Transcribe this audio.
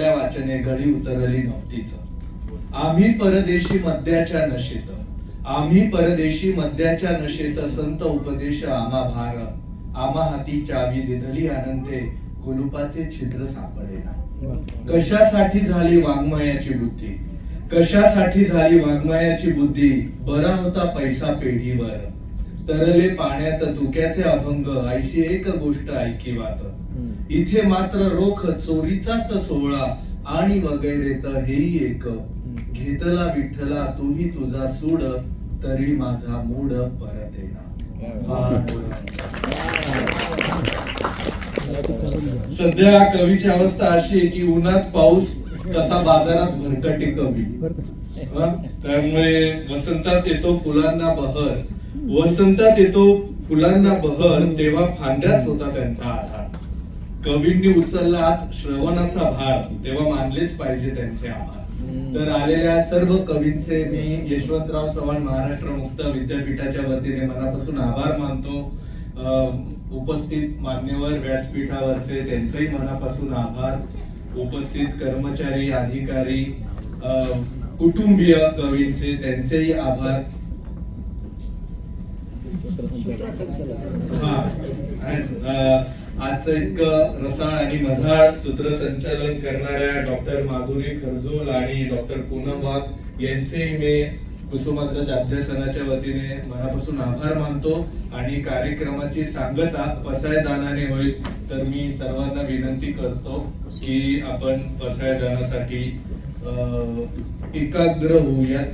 त्या वाचने घडी उतरली नव्हतीच. आम्ही परदेशी मद्याच्या नशेत. आम्ही परदेशी मद्याच्या नशेत. संत उपदेश आमा भार. आमा हाती चावी दिधली आनंदे. कुलुपाचे छिद्र सापडेना कशासाठी झाली वाङ्मयाची बुद्धी? कशासाठी झाली वाङ्मयाची बुद्धी? बरा होता पैसा पेढीवर. तरले पाण्यात तुक्याचे अभंग. ऐशी एक गोष्ट ऐकी वात इथे मात्र रोख चोरीचाच सोहळा आणि वगैरे तर हेही एक. घेतला विठ्ठला तूही तुझा सूड तरी माझा मूड परत येणार. सध्या कवीची अवस्था अशी आहे की उन्हात पाऊस कसा बाजारात भरकटी कवी त्यामुळे वसंतात येतो फुलांना बहर. वसंतात येतो फुलांना बहर तेव्हा फांद्याच होता त्यांचा आधार. कवींनी उचलला आज श्रवणाचा भार. तेव्हा मानलेच पाहिजे त्यांचे आभार. तर आलेल्या सर्व कवींचे मी यशवंतराव चव्हाण महाराष्ट्र मुक्त विद्यापीठाच्या वतीने मनापासून आभार मानतो. उपस्थित मान्यवर व्यासपीठावरचे त्यांचेही मनापासून आभार. उपस्थित कर्मचारी अधिकारी कुटुंबीय कवींचे त्यांचेही आभार. आजचं इतकं रसाळ आणि मधाळ सूत्रसंचालन करणाऱ्या डॉक्टर माधुरी खरजोल आणि डॉक्टर पूनम वाघ यांचेही मी कुसुमाग्रज अभ्यासनाच्या वतीने मनापासून आभार मानतो आणि कार्यक्रमाची सांगता पसायदानाने होईल तर मी सर्वांना विनंती करतो की आपण पसायदानासाठी एकाग्र होऊयात.